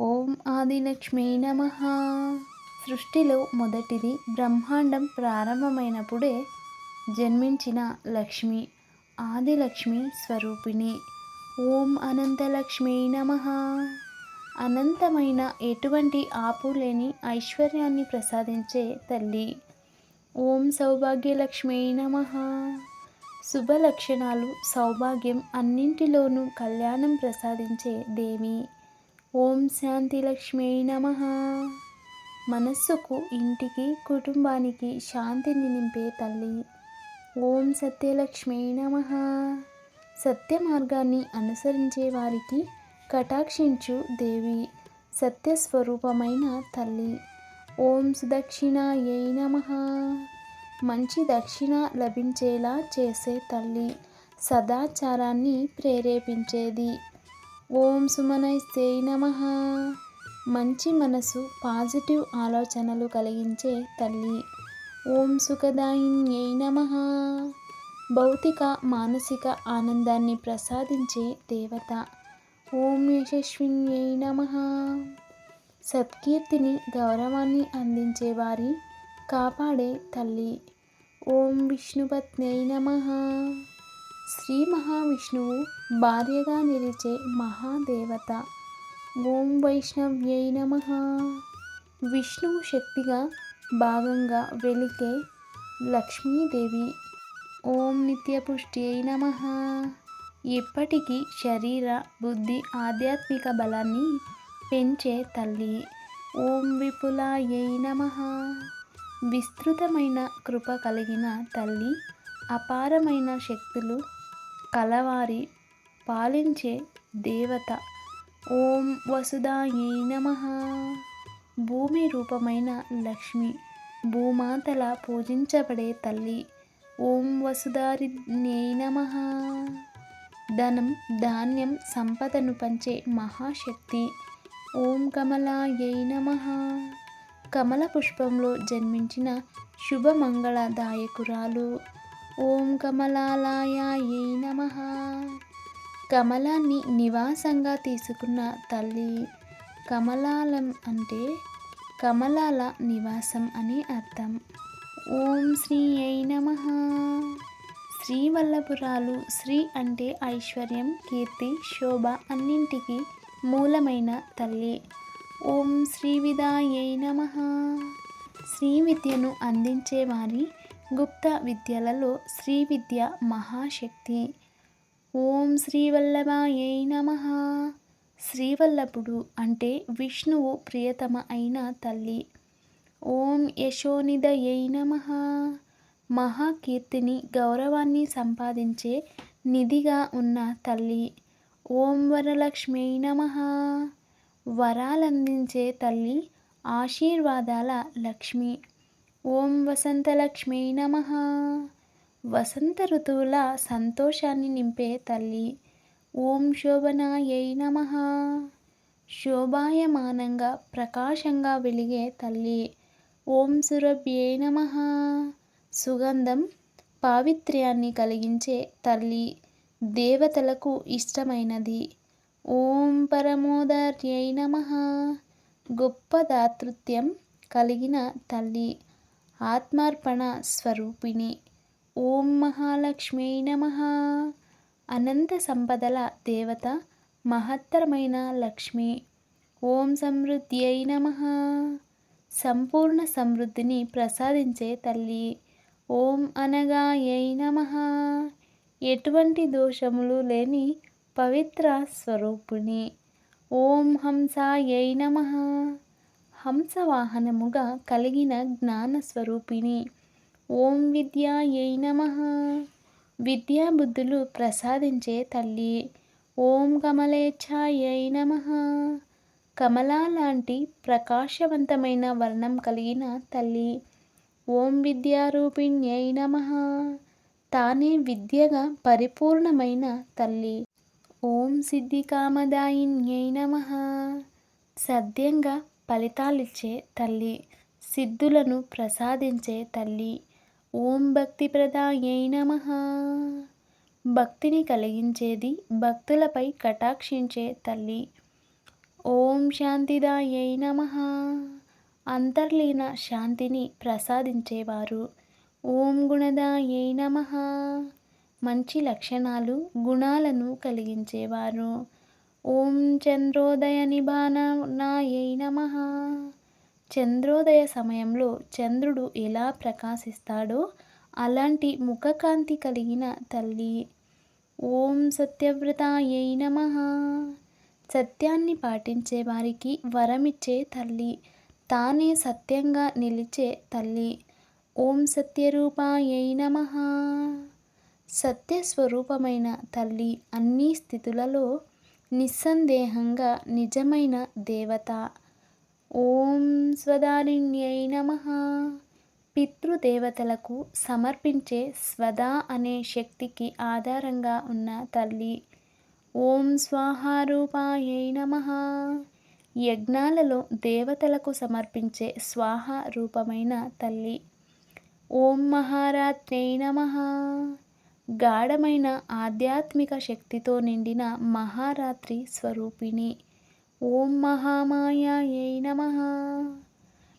ఓం ఆదిలక్ష్మీ నమ. సృష్టిలో మొదటిది బ్రహ్మాండం ప్రారంభమైనప్పుడే జన్మించిన లక్ష్మి ఆదిలక్ష్మి స్వరూపిణి. ఓం అనంతలక్ష్మీ నమ. అనంతమైన ఎటువంటి ఆపు లేని ఐశ్వర్యాన్ని ప్రసాదించే తల్లి. ఓం సౌభాగ్యలక్ష్మీ నమ. శుభ లక్షణాలు సౌభాగ్యం అన్నింటిలోనూ కళ్యాణం ప్రసాదించే దేవి. ఓం శాంతి లక్ష్మీ నమ. మనస్సుకు ఇంటికి కుటుంబానికి శాంతిని నింపే తల్లి. ఓం సత్యలక్ష్మీ నమ. సత్య మార్గాన్ని అనుసరించే వారికి కటాక్షించు దేవి సత్యస్వరూపమైన తల్లి. ఓం సుదక్షిణాయై నమ. మంచి దక్షిణ లభించేలా చేసే తల్లి సదాచారాన్ని ప్రేరేపించేది. ఓం సుమనైస్తే నమ. మంచి మనసు పాజిటివ్ ఆలోచనలు కలిగించే తల్లి. ఓం సుఖదాయిన్యై నమ. భౌతిక మానసిక ఆనందాన్ని ప్రసాదించే దేవత. ఓం యశస్విన్యై నమ. సత్కీర్తిని గౌరవాన్ని అందించే వారి కాపాడే తల్లి. ఓం విష్ణుపత్నై నమ. శ్రీ మహావిష్ణువు భార్యగా నిలిచే మహాదేవత. ఓం వైష్ణవ్యై నమ. విష్ణువు శక్తిగా భాగంగా వెలికే లక్ష్మీదేవి. ఓం నిత్యపుష్ట్యై నమ. ఇప్పటికీ శరీర బుద్ధి ఆధ్యాత్మిక బలాన్ని పెంచే తల్లి. ఓం విపులాయై నమ. విస్తృతమైన కృప కలిగిన తల్లి అపారమైన శక్తులు కలవారి పాలించే దేవత. ఓం వసుదాయే నమ. భూమి రూపమైన లక్ష్మి భూమాతల పూజించబడే తల్లి. ఓం వసుదారి నమ. ధనం ధాన్యం సంపదను పంచే మహాశక్తి. ఓం కమలాయై నమ. కమల పుష్పంలో జన్మించిన శుభమంగళదాయకురాలు. ఓం కమలాలయాయై నమ. కమలాన్ని నివాసంగా తీసుకున్న తల్లి కమలాలం అంటే కమలాల నివాసం అని అర్థం. ఓం శ్రీ అయి నమ. శ్రీవల్లపురాలు శ్రీ అంటే ఐశ్వర్యం కీర్తి శోభ అన్నింటికి మూలమైన తల్లి. ఓం శ్రీ విదాయై నమ. శ్రీ విద్యను అందించేవారి వారి గుప్త విద్యలలో శ్రీ విద్య మహాశక్తి. ఓం శ్రీవల్లభాయై నమ. శ్రీవల్లభుడు అంటే విష్ణువు ప్రియతమ అయిన తల్లి. ఓం యశోనిదయై నమ. మహాకీర్తిని గౌరవాన్ని సంపాదించే నిధిగా ఉన్న తల్లి. ఓం వరలక్ష్మీ నమ. వరాలందించే తల్లి ఆశీర్వాదాల లక్ష్మి. ఓం వసంతలక్ష్మీ నమ. వసంత ఋతువుల సంతోషాన్ని నింపే తల్లి ఓం శోభనాయై నమ. శోభాయమానంగా ప్రకాశంగా వెలిగే తల్లి ఓం సురభ్యై నమ. సుగంధం పావిత్ర్యాన్ని కలిగించే తల్లి దేవతలకు ఇష్టమైనది ఓం పరమోదార్యై నమ. గొప్ప దాతృత్యం కలిగిన తల్లి ఆత్మార్పణ స్వరూపిణి. ఓం మహాలక్ష్మీ నమ. అనంత సంపదల దేవత మహత్తరమైన లక్ష్మి. ఓం సమృద్ధ్యై నమ. సంపూర్ణ సమృద్ధిని ప్రసాదించే తల్లి. ఓం అనగా అనగాయై నమ. ఎటువంటి దోషములు లేని పవిత్ర స్వరూపుణి. ఓం హంసాయై నమ. హంసవాహనముగా కలిగిన జ్ఞాన స్వరూపిణి ఓం విద్యాయై నమ. విద్యాబుద్ధులు ప్రసాదించే తల్లి. ఓం కమలేచ్ఛాయై నమ. కమలా లాంటి ప్రకాశవంతమైన వర్ణం కలిగిన తల్లి. ఓం విద్యారూపిణ్యై నమ. తానే విద్యగా పరిపూర్ణమైన తల్లి. ఓం సిద్ధికామదాయిన్యై నమ. సద్యంగా ఫలితాలిచ్చే తల్లి సిద్ధులను ప్రసాదించే తల్లి ఓం భక్తి ప్రదాయై నమ. భక్తిని కలిగించేది భక్తులపై కటాక్షించే తల్లి ఓం శాంతిదాయై నమ. అంతర్లీన శాంతిని ప్రసాదించేవారు ఓం గుణదాయై నమ. మంచి లక్షణాలు గుణాలను కలిగించేవారు ఓం చంద్రోదయ నిభానాయై నమ. చంద్రోదయ సమయంలో చంద్రుడు ఎలా ప్రకాశిస్తాడో అలాంటి ముఖకాంతి కలిగిన తల్లి. ఓం సత్యవ్రతాయ నమ. సత్యాన్ని పాటించే వారికి వరమిచ్చే తల్లి. తానే సత్యంగా నిలిచే తల్లి. ఓం సత్యరూపాయ నమ. సత్యస్వరూపమైన తల్లి అన్ని స్థితులలో నిస్సందేహంగా నిజమైన దేవత. ఓం స్వదారిణ్యై నమ. పితృదేవతలకు సమర్పించే స్వదా అనే శక్తికి ఆధారంగా ఉన్న తల్లి. ఓం స్వాహారూపాయై నమ. యజ్ఞాలలో దేవతలకు సమర్పించే స్వాహ రూపమైన తల్లి. ఓం మహారాత్రై నమ. గాఢమైన ఆధ్యాత్మిక శక్తితో నిండిన మహారాత్రి స్వరూపిణి. ఓం మహామాయాయై నమ.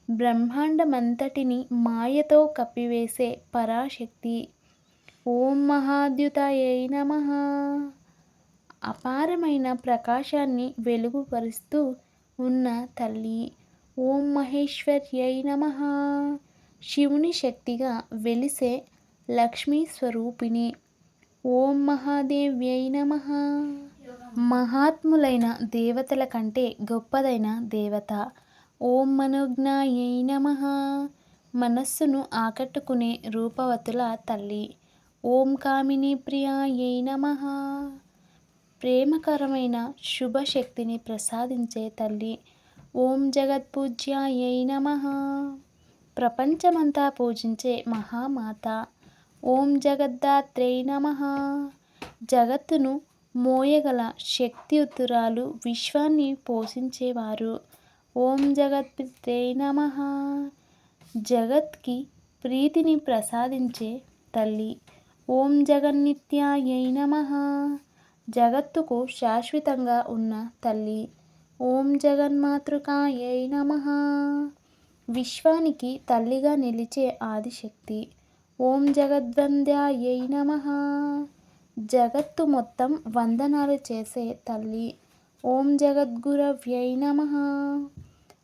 బ్రహ్మాండమంతటిని మాయతో కప్పివేసే పరాశక్తి. ఓం మహాద్యుతాయై నమ. అపారమైన ప్రకాశాన్ని వెలుగుపరుస్తూ ఉన్న తల్లి. ఓం మహేశ్వర్యై నమ. శివుని శక్తిగా వెలిసే లక్ష్మీ స్వరూపిణి ఓం మహాదేవ్యై నమ. మహాత్ములైన దేవతల కంటే గొప్పదైన దేవత. ఓం మనోజ్ఞాయై నమ. మనస్సును ఆకట్టుకునే రూపవతుల తల్లి. ఓం కామిని ప్రియాయై నమ. ప్రేమకరమైన శుభశక్తిని ప్రసాదించే తల్లి. ఓం జగత్పూజ్యాయై నమ. ప్రపంచమంతా పూజించే మహామాత. ఓం జగద్దాత్రై నమ. జగత్తును మోయగల శక్తియుతురాలు విశ్వాన్ని పోషించేవారు. ఓం జగత్పిత్రే నమ. జగత్కి ప్రీతిని ప్రసాదించే తల్లి. ఓం జగన్నిత్యాయై నమ. జగత్తుకు శాశ్వతంగా ఉన్న తల్లి. ఓం జగన్మాతృకాయై నమ. విశ్వానికి తల్లిగా నిలిచే ఆదిశక్తి. ఓం జగద్వంద్యాయై నమ. జగత్తు మొత్తం వందనాలు చేసే తల్లి. ఓం జగద్గురవ్యై నమ.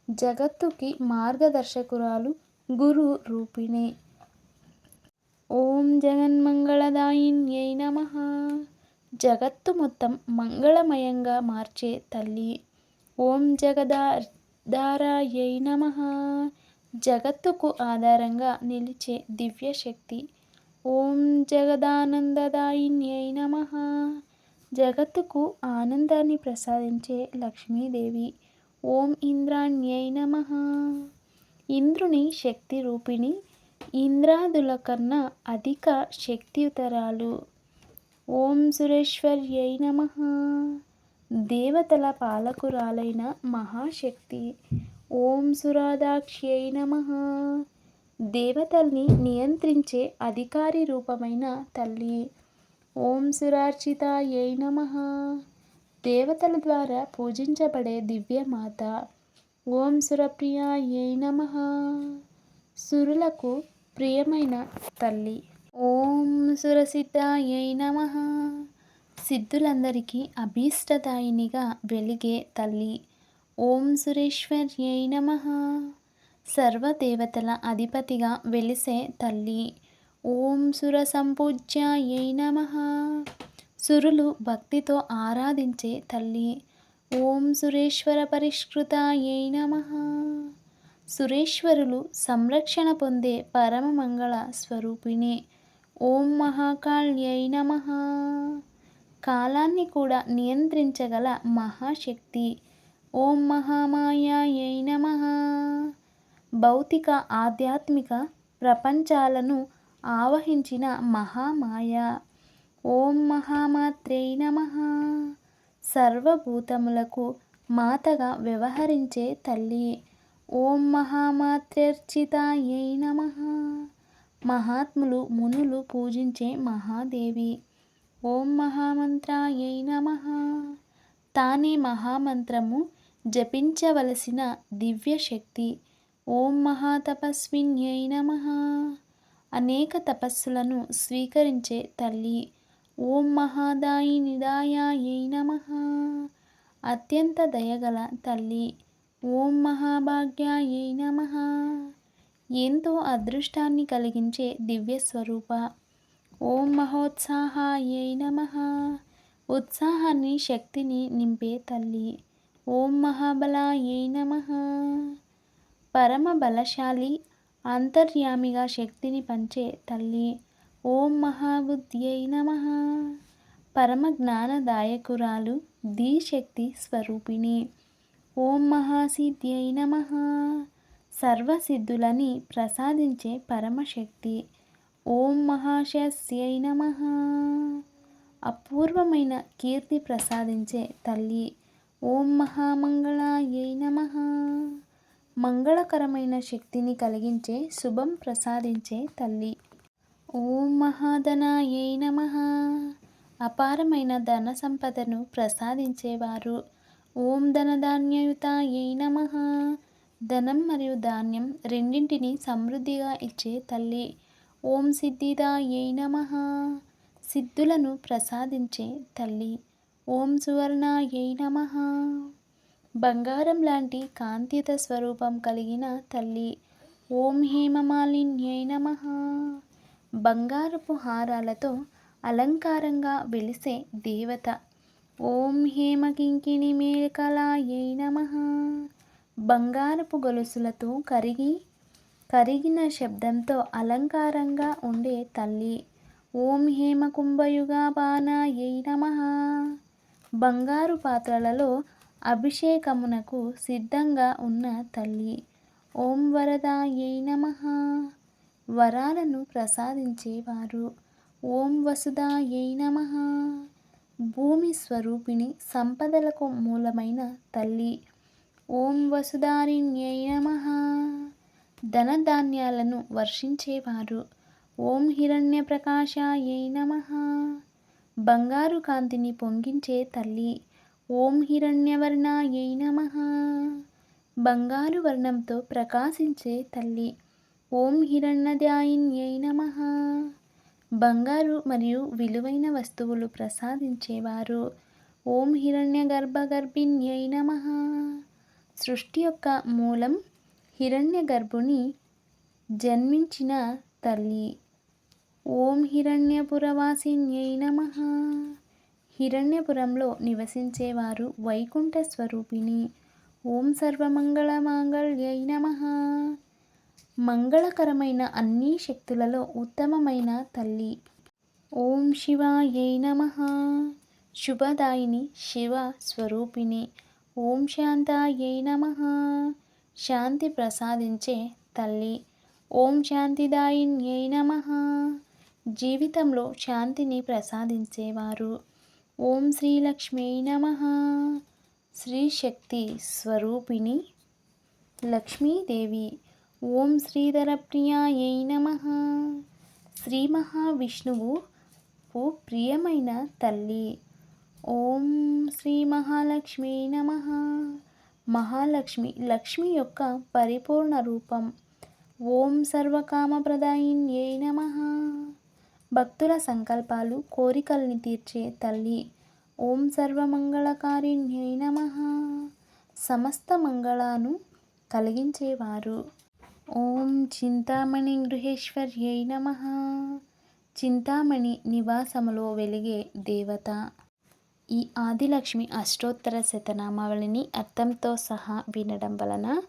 జగత్తుకి మార్గదర్శకురాలు గురు రూపిణి. ఓం జగన్మంగళదాయిన్యై నమ. జగత్తు మొత్తం మంగళమయంగా మార్చే తల్లి. ఓం జగదాధారాయై నమ. జగత్తుకు ఆధారంగా నిలిచే దివ్యశక్తి. ఓం జగదానందదాయిన్యై నమ. జగత్తుకు ఆనందాన్ని ప్రసాదించే లక్ష్మీదేవి ఓం ఇంద్రాణ్యై నమ. ఇంద్రుని శక్తి రూపిణి ఇంద్రాదుల కన్నా అధిక శక్తియుతరాలు. ఓం సురేశ్వర్యై నమ. దేవతల పాలకురాలైన మహాశక్తి. ఓం సురాధాక్ష్యై నమ. దేవతల్ని నియంత్రించే అధికారి రూపమైన తల్లి. ఓం సురార్చితాయై నమ. దేవతల ద్వారా పూజించబడే దివ్యమాత. ఓం సురప్రియాయై నమ. సురులకు ప్రియమైన తల్లి. ఓం సురసిద్ధాయై నమ. సిద్ధులందరికీ అభీష్టదాయినిగా వెలిగే తల్లి. ఓం సురేశ్వర్యై నమ. సర్వదేవతల అధిపతిగా వెలిసే తల్లి. ఓం సుర సంపూజ్యాయై నమ. సురులు భక్తితో ఆరాధించే తల్లి. ఓం సురేశ్వర పరిష్కృతాయై నమ. సురేశ్వరులు సంరక్షణ పొందే పరమ మంగళ స్వరూపిణి. ఓం మహాకాళ్యై నమ. కాలాన్ని కూడా నియంత్రించగల మహాశక్తి. ఓం మహామాయాయై నమ. భౌతిక ఆధ్యాత్మిక ప్రపంచాలను ఆవహించిన మహామాయ. ఓం మహామాత్రై నమ. సర్వభూతములకు మాతగా వ్యవహరించే తల్లి. ఓం మహామాత్ర్యర్చితాయై నమ. మహాత్ములు మునులు పూజించే మహాదేవి. ఓం మహామంత్రాయై నమ. తానే మహామంత్రము జపించవలసిన దివ్య శక్తి ఓం మహాతపస్విన్యై నమ. అనేక తపస్సులను స్వీకరించే తల్లి. ఓం మహాదాయి నిదాయాయై నమ. అత్యంత దయగల తల్లి. ఓం మహాభాగ్యాయై నమ. ఎంతో అదృష్టాన్ని కలిగించే దివ్య స్వరూప ఓం మహోత్సాహాయై నమ. ఉత్సాహాన్ని శక్తిని నింపే తల్లి. ఓం మహాబలాయ నమ. పరమ బలశాలి అంతర్యామిగా శక్తిని పంచే తల్లి ఓం మహాబుద్ధ్యై నమ. పరమ జ్ఞానదాయకురాలు ధీశక్తి స్వరూపిణి ఓం మహాసిద్ధ్యై నమ. సర్వసిద్ధులని ప్రసాదించే పరమశక్తి ఓం మహాశస్యై నమ. అపూర్వమైన కీర్తి ప్రసాదించే తల్లి ఓం మహామంగళాయై నమ. మంగళకరమైన శక్తిని కలిగించే శుభం ప్రసాదించే తల్లి. ఓం మహాధనాయై నమ. అపారమైన ధన సంపదను ప్రసాదించేవారు. ఓం ధనధాన్యయుతాయై నమ. ధనం మరియు ధాన్యం రెండింటిని సమృద్ధిగా ఇచ్చే తల్లి. ఓం సిద్ధిదాయై నమ. సిద్ధులను ప్రసాదించే తల్లి. ఓం సువర్ణాయై నమ. బంగారం లాంటి కాంతిత స్వరూపం కలిగిన తల్లి ఓం హేమమాలిన్యై నమ. బంగారపు హారాలతో అలంకారంగా వెలిసే దేవత ఓం హేమకింకిణి మేకలాయై నమ. బంగారపు గొలుసులతో కరిగి కరిగిన శబ్దంతో అలంకారంగా ఉండే తల్లి ఓం హేమకుంభయుగాపానాయై నమ. బంగారు పాత్రలలో అభిషేకమునకు సిద్ధంగా ఉన్న తల్లి. ఓం వరదాయై నమ. వరాలను ప్రసాదించేవారు ఓం వసుదాయై నమ. భూమి స్వరూపిణి సంపదలకు మూలమైన తల్లి. ఓం వసుదారిణ్యై నమ. ధనధాన్యాలను వర్షించేవారు. ఓం హిరణ్య ప్రకాశాయై నమ. బంగారు కాంతిని పొంగించే తల్లి. ఓం హిరణ్యవర్ణాయై నమ. బంగారు వర్ణంతో ప్రకాశించే తల్లి. ఓం హిరణ్యదాయిన్యై నమ. బంగారు మరియు విలువైన వస్తువులు ప్రసాదించేవారు. ఓం హిరణ్య గర్భగర్భిణ్యై నమ. సృష్టి యొక్క మూలం హిరణ్య గర్భుని జన్మించిన తల్లి. ఓం హిరణ్యపురవాసిన్యై నమ. హిరణ్యపురంలో నివసించేవారు వైకుంఠ స్వరూపిణి. ఓం సర్వమంగళ మాంగళ్యై నమ. మంగళకరమైన అన్ని శక్తులలో ఉత్తమమైన తల్లి. ఓం శివాయై నమ. శుభదాయిని శివ స్వరూపిణి. ఓం శాంతాయై నమ. శాంతి ప్రసాదించే తల్లి. ఓం శాంతిదాయిన్యై నమ. జీవితంలో శాంతిని ప్రసాదించేవారు. ఓం శ్రీ లక్ష్మీ నమ. శ్రీశక్తి స్వరూపిణి లక్ష్మీదేవి. ఓం శ్రీధరప్రియాయై నమ. శ్రీ మహావిష్ణువు ప్రియమైన తల్లి. ఓం శ్రీ మహాలక్ష్మీ నమ. మహాలక్ష్మి లక్ష్మి యొక్క పరిపూర్ణ రూపం. ఓం సర్వకామప్రదాయిన్యై నమ. భక్తుల సంకల్పాలు కోరికల్ని తీర్చే తల్లి. ఓం సర్వమంగళకారిణ్యై నమ. సమస్త మంగళాను కలిగించేవారు. ఓం చింతామణి గృహేశ్వర్యై నమ. చింతామణి నివాసములో వెలిగే దేవత. ఈ ఆదిలక్ష్మి అష్టోత్తర శతనామావళిని అర్థంతో సహా వినడం వలన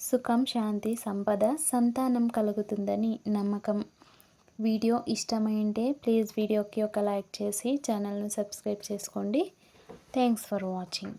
సుఖం శాంతి సంపద సంతానం కలుగుతుందని నమ్మకం. వీడియో ఇష్టమైంటే ప్లీజ్ వీడియోకి ఒక లైక్ చేసి ఛానల్ను సబ్స్క్రైబ్ చేసుకోండి. Thanks for watching.